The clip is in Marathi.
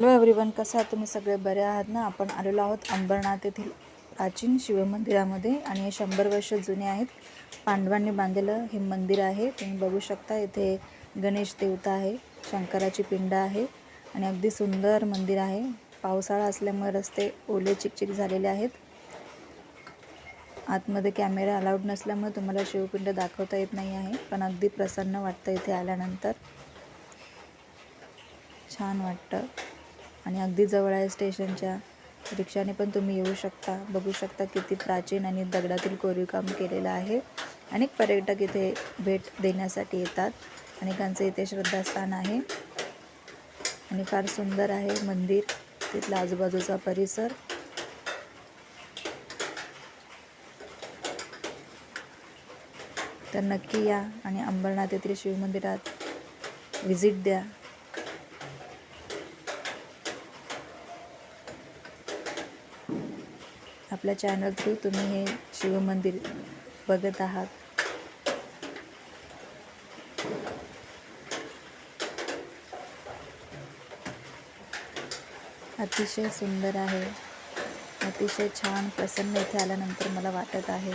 हॅलो एव्हरीवन कसं आहात? तुम्ही सगळे बरे आहात ना? आपण आलेलो आहोत अंबरनाथ येथील प्राचीन शिवमंदिरामध्ये आणि हे शंभर वर्ष जुने आहेत. पांडवांनी बांधलेलं हे मंदिर आहे. तुम्ही बघू शकता इथे गणेश देवता आहे शंकराची पिंड आहे आणि अगदी सुंदर मंदिर आहे. पावसाळा असल्यामुळे रस्ते ओले चिकचिक झालेले आहेत. आतमध्ये कॅमेरा अलाउड नसल्यामुळे तुम्हाला शिवपिंड दाखवता येत नाही आहे पण अगदी प्रसन्न वाटतं इथे आल्यानंतर. छान वाटतं. आणि अगदी जवळ आहे स्टेशनच्या रिक्षाने पण तुम्ही येऊ शकता. बघू शकता किती प्राचीन आणि दगडातील कोरीवकाम केलेलं आहे. अनेक पर्यटक इथे भेट देण्यासाठी येतात. अनेकांचं इथे श्रद्धास्थान आहे. आणि फार सुंदर आहे मंदिर. तिथला आजूबाजूचा परिसर. तर नक्की या आणि अंबरनाथ येथील शिवमंदिरात व्हिजिट द्या. आपल्या चॅनल थ्रू तुम्ही हे शिवमंदिर बघत आहात. अतिशय सुंदर आहे. अतिशय छान प्रसन्न इथे आल्यानंतर मला वाटत आहे.